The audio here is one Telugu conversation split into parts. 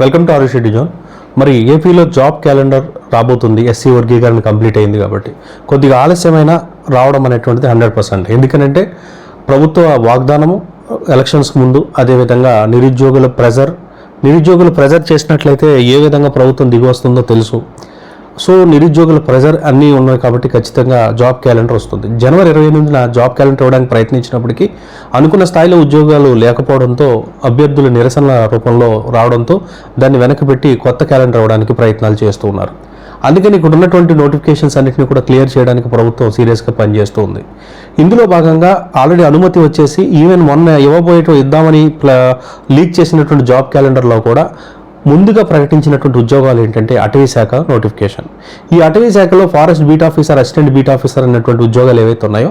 వెల్కమ్ టు ఆరు షెడ్డి జోన్ మరి ఏపీలో జాబ్ క్యాలెండర్ రాబోతుంది. ఎస్సీ వర్గీకరణ కంప్లీట్ అయింది కాబట్టి. కొద్దిగా ఆలస్యమైన రావడం అనేటువంటిది హండ్రెడ్ పర్సెంట్ ఎందుకంటే ప్రభుత్వ వాగ్దానము ఎలక్షన్స్ ముందు అదేవిధంగా నిరుద్యోగుల ప్రెజర్ నిరుద్యోగులు ప్రెజర్ చేసినట్లయితే ఏ విధంగా ప్రభుత్వం దిగి వస్తుందో తెలుసు. సో నిరుద్యోగుల ప్రెజర్ అన్నీ ఉన్నాయి కాబట్టి ఖచ్చితంగా జాబ్ క్యాలెండర్ వస్తుంది. జనవరి ఇరవై ఎనిమిదిన జాబ్ క్యాలెండర్ ఇవ్వడానికి ప్రయత్నించినప్పటికీ అనుకున్న స్థాయిలో ఉద్యోగాలు లేకపోవడంతో అభ్యర్థులు నిరసనల రూపంలో రావడంతో దాన్ని వెనకబెట్టి కొత్త క్యాలెండర్ ఇవ్వడానికి ప్రయత్నాలు చేస్తూ ఉన్నారు. అందుకని ఇక్కడ ఉన్నటువంటి నోటిఫికేషన్స్ అన్నింటినీ కూడా క్లియర్ చేయడానికి ప్రభుత్వం సీరియస్గా పనిచేస్తూ ఉంది ఇందులో భాగంగా ఆల్రెడీ అనుమతి వచ్చేసి ఈవెన్ మొన్న ఇవ్వబోయేటో ఇద్దామని ప్లా లీక్ చేసినటువంటి జాబ్ క్యాలెండర్లో కూడా ముందుగా ప్రకటించినటువంటి ఉద్యోగాలు ఏంటంటే అటవీ శాఖ నోటిఫికేషన్ ఈ అటవీ శాఖలో forest beat officer assistant beat officer అనేటువంటి ఉద్యోగాలు ఏవైతే ఉన్నాయో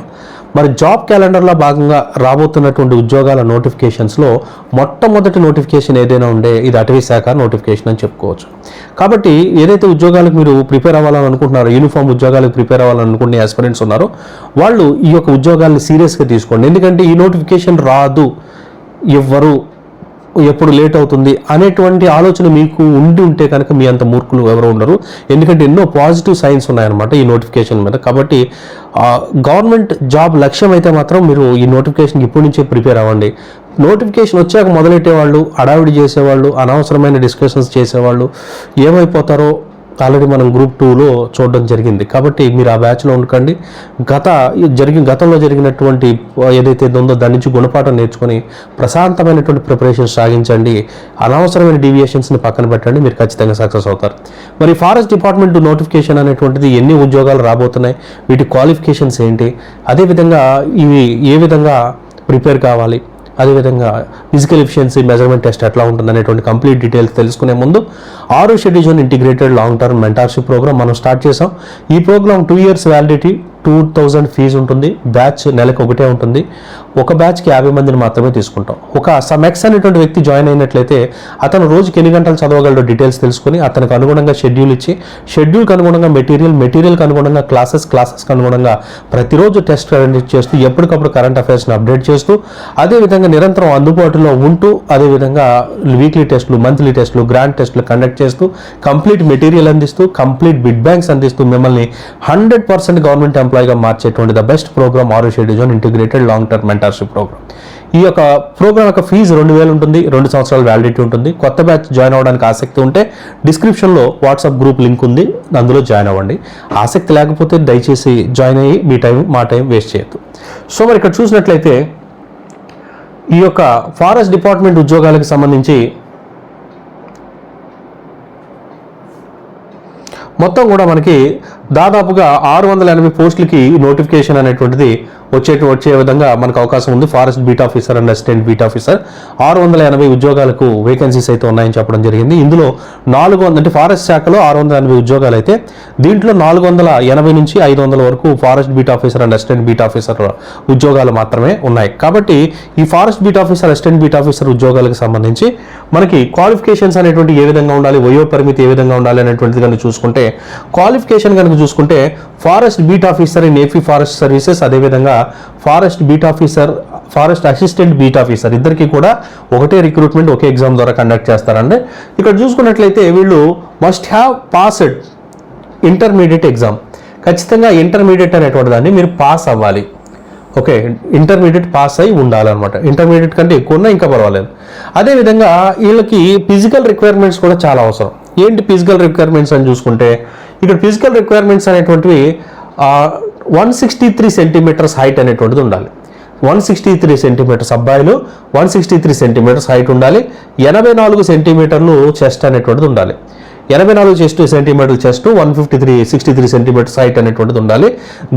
మరి జాబ్ క్యాలెండర్లో భాగంగా రాబోతున్నటువంటి ఉద్యోగాల నోటిఫికేషన్స్లో మొట్టమొదటి నోటిఫికేషన్ ఏదైనా ఉండే ఇది అటవీ శాఖ నోటిఫికేషన్ అని చెప్పుకోవచ్చు. కాబట్టి ఏదైతే ఉద్యోగాలకు మీరు ప్రిపేర్ అవ్వాలని అనుకుంటున్నారో యూనిఫామ్ ఉద్యోగాలకు ప్రిపేర్ అవ్వాలని అనుకునే ఆస్పిరెంట్స్ ఉన్నారో వాళ్ళు ఈ యొక్క ఉద్యోగాలను సీరియస్గా తీసుకోండి. ఎందుకంటే ఈ నోటిఫికేషన్ రాదు. ఎవ్వరు ఎప్పుడు లేట్ అవుతుంది అనేటువంటి ఆలోచన మీకు ఉండి ఉంటే కనుక మీ అంత మూర్ఖులు ఎవరు ఉండరు. ఎందుకంటే ఎన్నో పాజిటివ్ సైన్స్ ఉన్నాయన్నమాట ఈ నోటిఫికేషన్ మీద. కాబట్టి గవర్నమెంట్ జాబ్ లక్ష్యం అయితే మాత్రం మీరు ఈ నోటిఫికేషన్కి ఇప్పటి నుంచే ప్రిపేర్ అవ్వండి. నోటిఫికేషన్ వచ్చాక మొదలెట్టేవాళ్ళు అడావిడి చేసేవాళ్ళు అనవసరమైన డిస్కషన్స్ చేసేవాళ్ళు ఏమైపోతారో ఆల్రెడీ మనం గ్రూప్ టూలో చూడడం జరిగింది. కాబట్టి మీరు ఆ బ్యాచ్లో ఉండకండి. గత జరిగిన గతంలో జరిగినటువంటి ఏదైతే ఉందో దాని నుంచి గుణపాఠం నేర్చుకొని ప్రశాంతమైనటువంటి ప్రిపరేషన్ సాగించండి. అనవసరమైన డీవియేషన్స్ని పక్కన పెట్టండి. మీరు ఖచ్చితంగా సక్సెస్ అవుతారు. మరి ఫారెస్ట్ డిపార్ట్మెంట్ నోటిఫికేషన్ అనేటువంటిది ఎన్ని ఉద్యోగాలు రాబోతున్నాయి? వీటి క్వాలిఫికేషన్స్ ఏంటి? అదేవిధంగా ఇవి ఏ విధంగా ప్రిపేర్ కావాలి? అదేవిధంగా ఫిజికల్ ఎఫిషియన్సీ మెజర్మెంట్ టెస్ట్ ఎట్లా ఉంటుంది అనేటువంటి కంప్లీట్ డీటెయిల్స్ తెలుసుకునే ముందు ఆరు షెడ్యూజన్ integrated long term mentorship programme మనం స్టార్ట్ చేసాం ఈ programme two years validity two thousand fees ఉంటుంది బ్యాచ్ నెలకు ఒకటే ఉంటుంది. ఒక బ్యాచ్కి యాభై మందిని మాత్రమే తీసుకుంటాం. ఒక సమెక్స్ అనేటువంటి వ్యక్తి జాయిన్ అయినట్లయితే అతను రోజుకి ఎన్ని గంటలు చదవగలడో డీటెయిల్స్ తెలుసుకుని అతనికి అనుగుణంగా షెడ్యూల్ ఇచ్చి షెడ్యూల్కి అనుగుణంగా మెటీరియల్ మెటీరియల్కి అనుగుణంగా క్లాసెస్ క్లాసెస్కి అనుగుణంగా ప్రతిరోజు టెస్ట్ కండక్ట్ చేస్తూ ఎప్పటికప్పుడు కరెంట్ అఫైర్స్ని అప్డేట్ చేస్తూ అదేవిధంగా నిరంతరం అందుబాటులో ఉంటూ అదేవిధంగా వీక్లీ టెస్టులు మంత్లీ టెస్టులు గ్రాండ్ టెస్టులు కండక్ట్ చేస్తూ కంప్లీట్ మెటీరియల్ అందిస్తూ కంప్లీట్ బిడ్ బ్యాంక్స్ అందిస్తూ మిమ్మల్ని హండ్రెడ్ పర్సెంట్ గవర్నమెంట్ ఎంప్లాయీగా మార్చేటువంటి ద బెస్ట్ ప్రోగ్రామ్ ఆరు షెడ్యూజన్ integrated long term mentorship programme ఈ యొక్క ప్రోగ్రామ్ యొక్క ఫీజు రెండు వేలు ఉంటుంది రెండు సంవత్సరాల వ్యాలిడిటీ ఉంటుంది. కొత్త బ్యాచ్ జాయిన్ అవ్వడానికి ఆసక్తి ఉంటే డిస్క్రిప్షన్లో వాట్సాప్ గ్రూప్ లింక్ ఉంది అందులో జాయిన్ అవ్వండి. ఆసక్తి లేకపోతే దయచేసి జాయిన్ అయ్యి మీ టైం మా టైం వేస్ట్ చేయొద్దు. సో మరి ఇక్కడ చూసినట్లయితే ఈ యొక్క ఫారెస్ట్ డిపార్ట్మెంట్ ఉద్యోగాలకు సంబంధించి మొత్తం కూడా మనకి దాదాపుగా ఆరు వందల ఎనభై పోస్టులకి నోటిఫికేషన్ అనేటువంటిది వచ్చే వచ్చే విధంగా మనకు అవకాశం ఉంది. Forest beat officer and assistant beat officer. ఆరు వందల ఎనభై ఉద్యోగాలకు వేకెన్సీస్ అయితే ఉన్నాయని చెప్పడం జరిగింది. ఇందులో నాలుగు వందల అంటే ఫారెస్ట్ శాఖలో ఆరు వందల ఎనభై ఉద్యోగాలు అయితే దీంట్లో నాలుగు వందల ఎనభై నుంచి ఐదు వందల వరకు forest beat officer and assistant beat officer ఉద్యోగాలు మాత్రమే ఉన్నాయి. కాబట్టి ఈ forest beat officer assistant beat officer ఉద్యోగాలకు సంబంధించి మనకి క్వాలిఫికేషన్స్ అనేటువంటి ఏ విధంగా ఉండాలి వయో పరిమితి ఏ విధంగా ఉండాలి అనేటువంటిది కనుక చూసుకుంటే క్వాలిఫికేషన్ కనుక చూసుకుంటే forest beat officer in AP forest services అదేవిధంగా forest beat officer forest assistant beat officer ఇద్దరికి కూడా ఒకటే రిక్రూట్మెంట్ ఒకే ఎగ్జామ్ ద్వారా కండక్ట్ చేస్తారండి. ఇక్కడ చూసుకున్నట్లయితే వీళ్ళు must have passed intermediate exam ఖచ్చితంగా ఇంటర్మీడియట్ అనేటువంటి దాన్ని మీరు పాస్ అవ్వాలి. ఓకే ఇంటర్మీడియట్ పాస్ అయి ఉండాలన్నమాట. ఇంటర్మీడియట్ కంటే ఎక్కువ ఇంకా పర్వాలేదు. అదేవిధంగా వీళ్ళకి ఫిజికల్ రిక్వైర్మెంట్స్ కూడా చాలా అవసరం. ఏంటి ఫిజికల్ రిక్వైర్మెంట్స్ అని చూసుకుంటే ఇక్కడ ఫిజికల్ రిక్వైర్మెంట్స్ అనేటువంటివి one sixty three centimetres height అనేటువంటిది ఉండాలి. వన్ సిక్స్టీ త్రీ సెంటీమీటర్స్ అబ్బాయిలు one sixty three centimetres height ఉండాలి. ఎనభై నాలుగు సెంటీమీటర్లు చెస్ట్ అనేటువంటిది ఉండాలి. ఎనభై నాలుగు chest centimetre chest one fifty three sixty three centimetres height అనేటువంటిది ఉండాలి.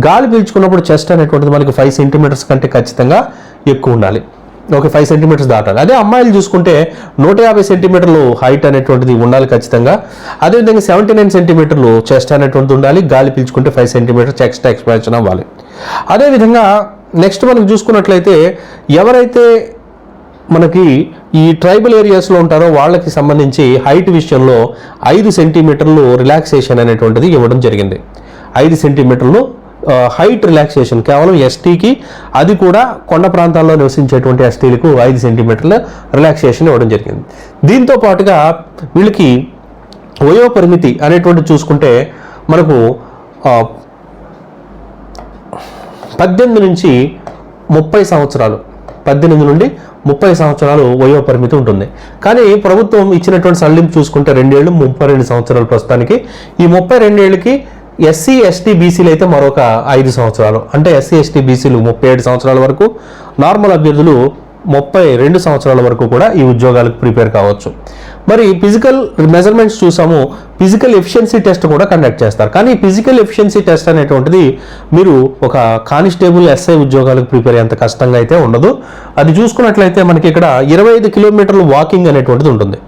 గాలి పీల్చుకున్నప్పుడు చెస్ట్ అనేటువంటిది మనకి ఫైవ్ సెంటీమీటర్స్ కంటే ఖచ్చితంగా ఎక్కువ ఉండాలి. ఒక ఫైవ్ సెంటీమీటర్స్ దాటాలి. అదే అమ్మాయిలు చూసుకుంటే నూట యాభై సెంటీమీటర్లు హైట్ అనేటువంటిది ఉండాలి ఖచ్చితంగా. అదేవిధంగా సెవెంటీ నైన్ సెంటీమీటర్లు చెస్ట్ అనేటువంటిది ఉండాలి. గాలి పీల్చుకుంటే ఫైవ్ సెంటీమీటర్స్ చెస్ట్ ఎక్స్పాన్షన్ అవ్వాలి. అదేవిధంగా నెక్స్ట్ మనం చూసుకున్నట్లయితే ఎవరైతే మనకి ఈ ట్రైబల్ ఏరియాస్లో ఉంటారో వాళ్ళకి సంబంధించి హైట్ విషయంలో ఐదు సెంటీమీటర్లు రిలాక్సేషన్ అనేటువంటిది ఇవ్వడం జరిగింది. ఐదు సెంటీమీటర్లు హైట్ రిలాక్సేషన్ కేవలం ఎస్టీకి అది కూడా కొండ ప్రాంతాల్లో నివసించేటువంటి ఎస్టీలకు ఐదు సెంటీమీటర్ల రిలాక్సేషన్ ఇవ్వడం జరిగింది. దీంతో పాటుగా వీళ్ళకి వయో పరిమితి అనేటువంటి చూసుకుంటే మనకు పద్దెనిమిది నుంచి ముప్పై సంవత్సరాలు పద్దెనిమిది నుండి ముప్పై సంవత్సరాలు వయో పరిమితి ఉంటుంది. కానీ ప్రభుత్వం ఇచ్చినటువంటి సడలింపు చూసుకుంటే రెండేళ్ళు ముప్పై రెండు సంవత్సరాలు ప్రస్తుతానికి. ఈ ముప్పై రెండేళ్ళకి ఎస్సీ ఎస్టీ బీసీలు అయితే మరొక ఐదు సంవత్సరాలు. అంటే ఎస్సీ ఎస్టీ బీసీలు ముప్పై ఏడు సంవత్సరాల వరకు నార్మల్ అభ్యర్థులు ముప్పై రెండు సంవత్సరాల వరకు కూడా ఈ ఉద్యోగాలకు ప్రిపేర్ కావచ్చు. మరి ఫిజికల్ మెజర్మెంట్స్ చూసాము ఫిజికల్ ఎఫిషియన్సీ టెస్ట్ కూడా కండక్ట్ చేస్తారు. కానీ ఫిజికల్ ఎఫిషియన్సీ టెస్ట్ అనేటువంటిది మీరు ఒక కానిస్టేబుల్ ఎస్ఐ ఉద్యోగాలకు ప్రిపేర్ అయ్యేంత కష్టంగా అయితే ఉండదు. అది చూసుకున్నట్లయితే మనకి ఇక్కడ ఇరవై ఐదు కిలోమీటర్లు వాకింగ్ అనేటువంటిది ఉంటుంది.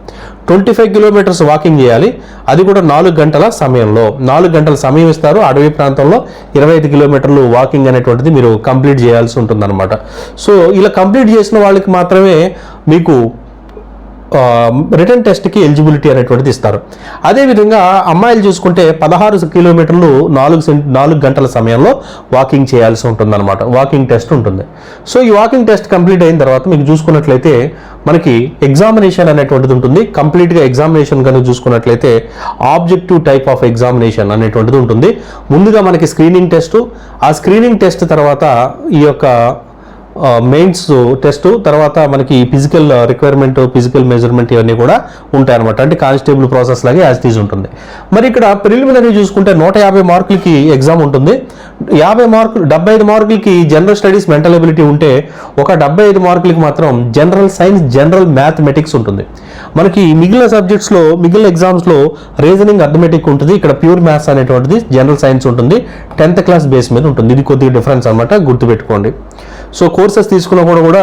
ట్వంటీ ఫైవ్ కిలోమీటర్స్ వాకింగ్ చేయాలి. అది కూడా నాలుగు గంటల సమయంలో. నాలుగు గంటల సమయం ఇస్తారు. అడవి ప్రాంతంలో ఇరవై ఐదు కిలోమీటర్లు వాకింగ్ అనేటువంటిది మీరు కంప్లీట్ చేయాల్సి ఉంటుందన్నమాట. సో ఇలా కంప్లీట్ చేసిన వాళ్ళకి మాత్రమే మీకు రిటర్న్ టెస్ట్కి ఎలిజిబిలిటీ అనేటువంటిది ఇస్తారు. అదేవిధంగా అమ్మాయిలు చూసుకుంటే పదహారు కిలోమీటర్లు నాలుగు సెం నాలుగు గంటల సమయంలో వాకింగ్ చేయాల్సి ఉంటుందన్నమాట. వాకింగ్ టెస్ట్ ఉంటుంది. సో ఈ వాకింగ్ టెస్ట్ కంప్లీట్ అయిన తర్వాత మీకు చూసుకున్నట్లయితే మనకి ఎగ్జామినేషన్ అనేటువంటిది ఉంటుంది. కంప్లీట్గా ఎగ్జామినేషన్ కనుక చూసుకున్నట్లయితే ఆబ్జెక్టివ్ టైప్ ఆఫ్ ఎగ్జామినేషన్ అనేటువంటిది ఉంటుంది. ముందుగా మనకి స్క్రీనింగ్ టెస్ట్. ఆ స్క్రీనింగ్ టెస్ట్ తర్వాత ఈ యొక్క మెయిన్స్ టెస్ట్ తర్వాత మనకి ఫిజికల్ రిక్వైర్మెంట్ ఫిజికల్ మెజర్మెంట్ ఇవన్నీ కూడా ఉంటాయన్నమాట. అంటే కానిస్టేబుల్ ప్రాసెస్ లాగే యాజ్ తీజ్ ఉంటుంది. మరి ఇక్కడ ప్రిలిమినరీ చూసుకుంటే నూట యాభై మార్కులకి ఎగ్జామ్ ఉంటుంది. యాభై మార్కులు డెబ్బై ఐదు మార్కులకి జనరల్ స్టడీస్ మెంటల్ ఎబిలిటీ ఉంటే ఒక డెబ్బై ఐదు మార్కులకి మాత్రం జనరల్ సైన్స్ జనరల్ మ్యాథమెటిక్స్ ఉంటుంది. మనకి మిగిలిన సబ్జెక్ట్స్లో మిగిలిన ఎగ్జామ్స్లో రీజనింగ్ అథమెటిక్ ఉంటుంది. ఇక్కడ ప్యూర్ మ్యాథ్స్ అనేటువంటిది జనరల్ సైన్స్ ఉంటుంది. టెన్త్ క్లాస్ బేస్ మీద ఉంటుంది. ఇది కొద్దిగా డిఫరెన్స్ అనమాట గుర్తుపెట్టుకోండి. సో కోర్సెస్ తీసుకున్న కూడా కూడా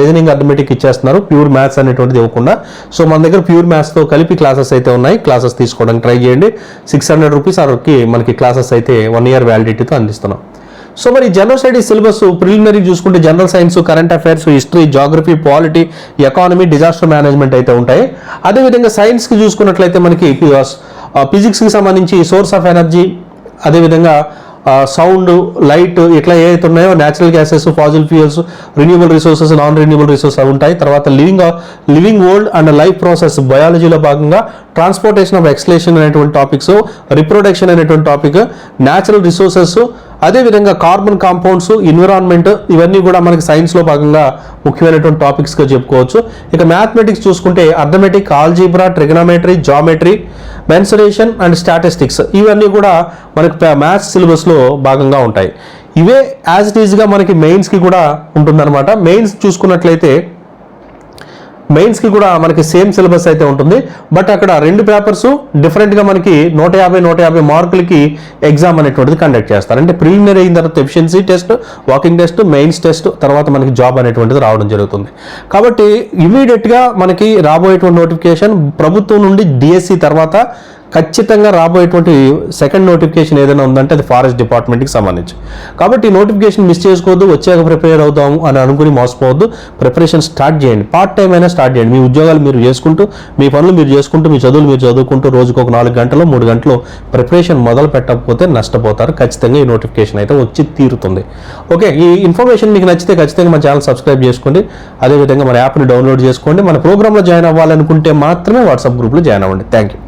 రీజనింగ్ అథమెటిక్ ఇచ్చేస్తున్నారు ప్యూర్ మ్యాథ్స్ అనేటువంటిది ఇవ్వకుండా. సో మన దగ్గర ప్యూర్ మ్యాథ్స్తో కలిపి క్లాసెస్ అయితే ఉన్నాయి. క్లాసెస్ తీసుకోవడానికి ట్రై చేయండి. సిక్స్ హండ్రెడ్ రూపీస్ అరకి మనకి క్లాసెస్ అయితే వన్ ఇయర్ వ్యాలిడిటీతో అందిస్తున్నాం. సో మరి జనరల్ స్టడీస్ సిలబస్ ప్రిలిమినరీ చూసుకుంటే general science current affairs history geography polity economy disaster management అయితే ఉంటాయి. అదేవిధంగా సైన్స్కి చూసుకున్నట్లయితే మనకి uh, ఫిజిక్స్కి సంబంధించి సోర్స్ ఆఫ్ ఎనర్జీ అదేవిధంగా సౌండ్ లైట్ ఇట్లా ఏవైతే ఉన్నాయో natural gases fossil fuels renewable resources non renewable resources ఉంటాయి. తర్వాత living living world and life process బయాలజీలో భాగంగా ట్రాన్స్పోర్టేషన్ ఆఫ్ ఎక్స్లేషన్ అనేటువంటి టాపిక్స్ రిప్రొడక్షన్ అనేటువంటి టాపిక్ న్యాచురల్ రిసోర్సెస్ అదేవిధంగా కార్బన్ కాంపౌండ్స్ ఎన్విరాన్మెంట్ ఇవన్నీ కూడా మనకి సైన్స్లో భాగంగా ముఖ్యమైనటువంటి టాపిక్స్గా చెప్పుకోవచ్చు. ఇక మ్యాథమెటిక్స్ చూసుకుంటే arithmetic algebra trigonometry geometry mensuration and statistics ఇవన్నీ కూడా మనకి మ్యాథ్స్ సిలబస్లో భాగంగా ఉంటాయి. ఇవే యాజ్ ఇట్ ఈజ్గా మనకి మెయిన్స్కి కూడా ఉంటుందన్నమాట. మెయిన్స్ చూసుకున్నట్లయితే మెయిన్స్కి కూడా మనకి సేమ్ సిలబస్ అయితే ఉంటుంది. బట్ అక్కడ రెండు పేపర్స్ డిఫరెంట్గా మనకి నూట యాభై నూట యాభై మార్కులకి ఎగ్జామ్ అనేటువంటిది కండక్ట్ చేస్తారు. అంటే ప్రిలిమినరీ అయిన తర్వాత efficiency test walking test mains test తర్వాత మనకి జాబ్ అనేటువంటిది రావడం జరుగుతుంది. కాబట్టి ఇమీడియట్గా మనకి రాబోయేటువంటి నోటిఫికేషన్ ప్రభుత్వం నుండి డిఎస్సి తర్వాత ఖచ్చితంగా రాబోయేటువంటి సెకండ్ నోటిఫికేషన్ ఏదైనా ఉందంటే అది ఫారెస్ట్ డిపార్ట్మెంట్కి సంబంధించి. కాబట్టి నోటిఫికేషన్ మిస్ చేసుకోవద్దు వచ్చాక ప్రిపేర్ అవుదాము అని అనుకుని మోసపోవద్దు. ప్రిపరేషన్ స్టార్ట్ చేయండి. పార్ట్ టైం అయినా స్టార్ట్ చేయండి. మీ ఉద్యోగాలు మీరు చేసుకుంటూ మీ పనులు మీరు చేసుకుంటూ మీ చదువులు మీరు చదువుకుంటూ రోజుకు ఒక నాలుగు గంటలు మూడు గంటలు ప్రిపరేషన్ మొదలు పెట్టకపోతే నష్టపోతారు. ఖచ్చితంగా ఈ నోటిఫికేషన్ అయితే వచ్చి తీరుతుంది. ఓకే ఈ ఇన్ఫర్మేషన్ మీకు నచ్చితే ఖచ్చితంగా మన ఛానల్ సబ్స్క్రైబ్ చేసుకోండి. అదేవిధంగా మన యాప్ని డౌన్లోడ్ చేసుకోండి. మన ప్రోగ్రాంలో జాయిన్ అవ్వాలనుకుంటే మాత్రమే వాట్సాప్ గ్రూప్లో జాయిన్ అవ్వండి. Thank you